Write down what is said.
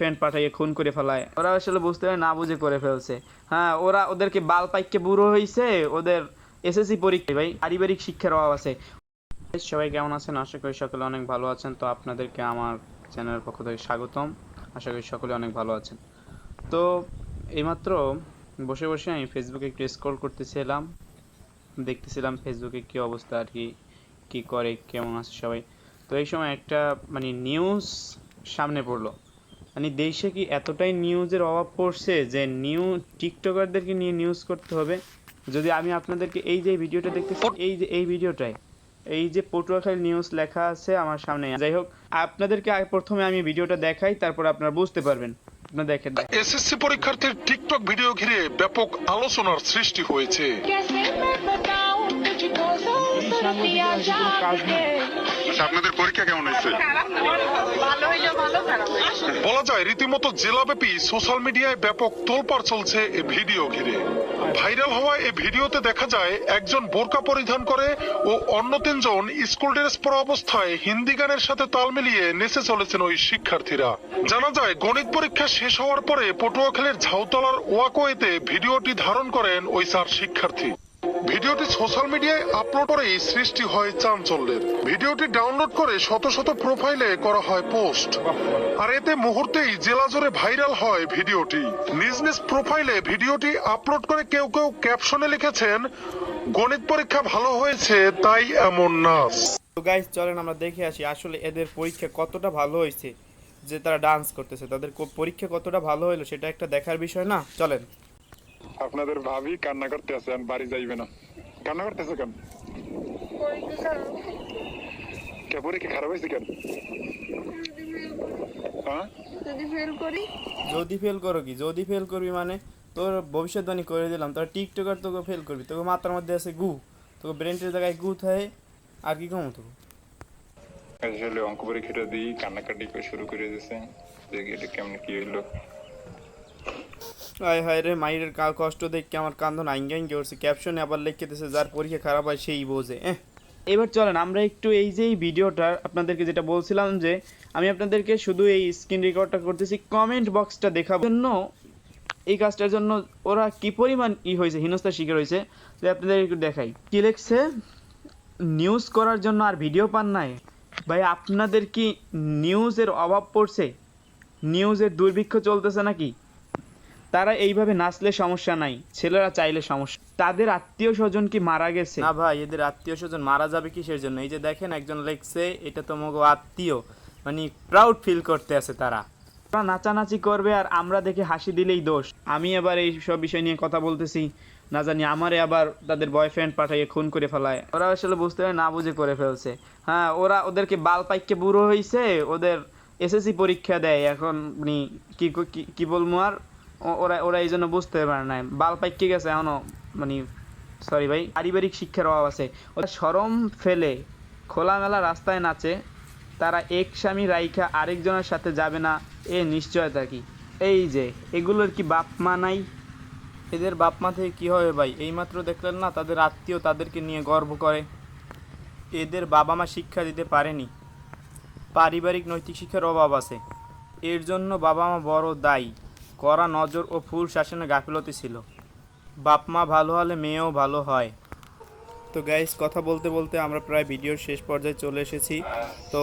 Friend পাঠাইয়ে খুন করে ফেলায়। ওরা আসলে বুঝতে পারে না বুঝে করে ফেলছে। হ্যাঁ ওরা ওদেরকে বাল পাইকে বুড়ো হয়েছে ওদের এসএসসি পরীক্ষা, ভাই, পারিবারিক শিক্ষার অভাব আছে। সবাই কেমন আছেন? আশা করি সকলে অনেক ভালো আছেন। তো আপনাদেরকে আমার চ্যানেলের পক্ষ থেকে স্বাগতম। আশা করি সকলে অনেক ভালো আছেন। তো এইমাত্র বসে বসে আমি ফেসবুকে একটু স্ক্রল করতেছিলাম। দেখতেছিলাম ফেসবুকে কি অবস্থা আর কি কি করে, কেমন আছে সবাই। তো এই সময় একটা মানে নিউজ সামনে পড়ল। মানে দেশে কি এতটাই নিউজের অভাব পড়ছে যে নিউ টিকটকারদেরকে নিয়ে নিউজ করতে হবে? যদি আমি আপনাদেরকে এই যে ভিডিওটা দেখতেছি এই যে এই ভিডিওটাই এই যে পটুয়াখালী নিউজ লেখা আছে আমার সামনে। যাই হোক আপনাদেরকে প্রথমে আমি ভিডিওটা দেখাই তারপর আপনারা বুঝতে পারবেন। দেখেন। এসএসসি পরীক্ষার্থীর টিকটক ভিডিও ঘিরে ব্যাপক আলোচনার সৃষ্টি হয়েছে। আপনাদের পরীক্ষা কেমন হয়েছে? বলা যায়, রীতিমতো জেলাব্যাপী সোশ্যাল মিডিয়ায় ব্যাপক তোলপাড় চলছে এ ভিডিও ঘিরে। ভাইরাল হওয়া এই ভিডিওতে দেখা যায়, একজন বোরকা পরিধান করে ও অন্য তিনজন স্কুল ড্রেস পরা অবস্থায় হিন্দি গানের সাথে তাল মিলিয়ে নেচে চলেছেন ওই শিক্ষার্থীরা। জানা যায়, গণিত পরীক্ষা শেষ হওয়ার পরে পটুয়াখালীর ঝাউতলার ওয়াকোয়েতে ভিডিওটি ধারণ করেন ওই চার শিক্ষার্থী। ভিডিওটি সোশ্যাল মিডিয়ায় আপলোড করেই সৃষ্টি হয় চাঞ্চল্যের। ভিডিওটি ডাউনলোড করে শত শত প্রোফাইলে করা হয় পোস্ট। আর এতে মুহূর্তেই জেলা জুড়ে ভাইরাল হয় ভিডিওটি। নিজ নিজ প্রোফাইলে ভিডিওটি আপলোড করে কেউ কেউ ক্যাপশনে লিখেছেন, গণিত পরীক্ষা ভালো হয়েছে, তাই এমন নাচ। তো গাইস চলেন আমরা দেখে আসি আসলে এদের পরীক্ষা কতটা ভালো হয়েছে, যে তারা ডান্স করতেছে। তাদের পরীক্ষা কতটা ভালো হলো সেটা একটা দেখার বিষয় না? চলেন। আপনাদের ভাবি কান্না করতে আছেন বাড়ি যাইবে না। কান্না করতেছে কেন? কে পরীক্ষা খারাপ হয়েছে কেন? হ্যাঁ? যদি ফেল করি কি? যদি ফেল করবি মানে তোর ভবিষ্যৎবাণী করে দিলাম তোর টিকটকার তোকে ফেল করবি তোকে মাথার মধ্যে আছে গু তোকে ব্রেনটের জায়গায় গু থাকে আর কি কম তোকে আসলে অঙ্ক পরীক্ষাটা দিই কান্নাকাটি করে শুরু করে দিয়েছে দেখি এটা কেমন কি হইল। হায় হায় রে কা কষ্ট দেখে আমার কান্দন আইঙ্গে আইঙ্গে করছে ক্যাপশনে আবার লিখে দিছে, যার পরীক্ষা খারাপ হয়, সেই বোঝে। এহ। এবার চলেন, আমরা একটু এই যে এই ভিডিওটা, আপনাদেরকে যেটা বলছিলাম যে, আমি আপনাদেরকে শুধু এই স্ক্রিন রেকর্ডটা করতেছি কমেন্ট বক্সটা দেখার জন্য, এই কাজটার জন্য ওরা কি পরিমাণ ই হয়েছে, হিনস্তার শিকার হয়েছে যে আপনাদের একটু দেখাই। কি লিখছে? নিউজ করার জন্য আর ভিডিও পান নাই। ভাই, আপনাদের কি নিউজের অভাব পড়ছে? নিউজের দুর্ভিক্ষ চলতেছে নাকি? তারা এইভাবে নাচলে সমস্যা নাই ছেলেরা চাইলে সমস্যা। তাদের আত্মীয় স্বজন কি মারা গেছে? না ভাই এদের আত্মীয় স্বজন মারা যাবে কিসের জন্য? এই যে দেখেন একজন লেখছে এটা তো মগো আত্মীয়। মানে প্রাউড ফিল করতে আছে তারা। ওরা নাচানাচি করবে আর আমরা দেখে হাসি দিলেই দোষ। আমি আবার এই সব বিষয় নিয়ে কথা বলতেছি। না জানি আমারে আবার তাদের বয়ফ্রেন্ড পাঠাইয়ে খুন করে ফেলায়। ওরা আসলে বুঝতে পারে না বুঝে করে ফেলছে। হ্যাঁ ওরা ওদেরকে বাল পাইকে বুড়ো হয়েছে ওদের এসএসসি পরীক্ষা দেয়। এখন মানে কি কি- বলব আর? ওরা ওরা এই জন্য বুঝতে পারে না বাল পাইকে গেছে এখনও মানে সরি ভাই, পারিবারিক শিক্ষার অভাব আছে। ওরা সরম ফেলে, খোলামেলা রাস্তায় নাচে, তারা এক স্বামী রাইখা আরেকজনের সাথে যাবে না, এ নিশ্চয়তা কি? এই যে, এগুলোর কি বাপ মা নাই? এদের বাপ মা থেকে কী হবে ভাই? এইমাত্র দেখলেন না, তাদের আত্মীয় তাদেরকে নিয়ে গর্ব করে। এদের বাবা মা শিক্ষা দিতে পারেনি। পারিবারিক নৈতিক শিক্ষার অভাব আছে। এর জন্য বাবা মা বড় দায়ী। কড়া নজর ও ফুল শাসনে গাফিলতি ছিল। বাপ মা ভালো হলে মেয়েও ভালো হয়। তো গাইস কথা বলতে বলতে আমরা প্রায় ভিডিওর শেষ পর্যায়ে চলে এসেছি। তো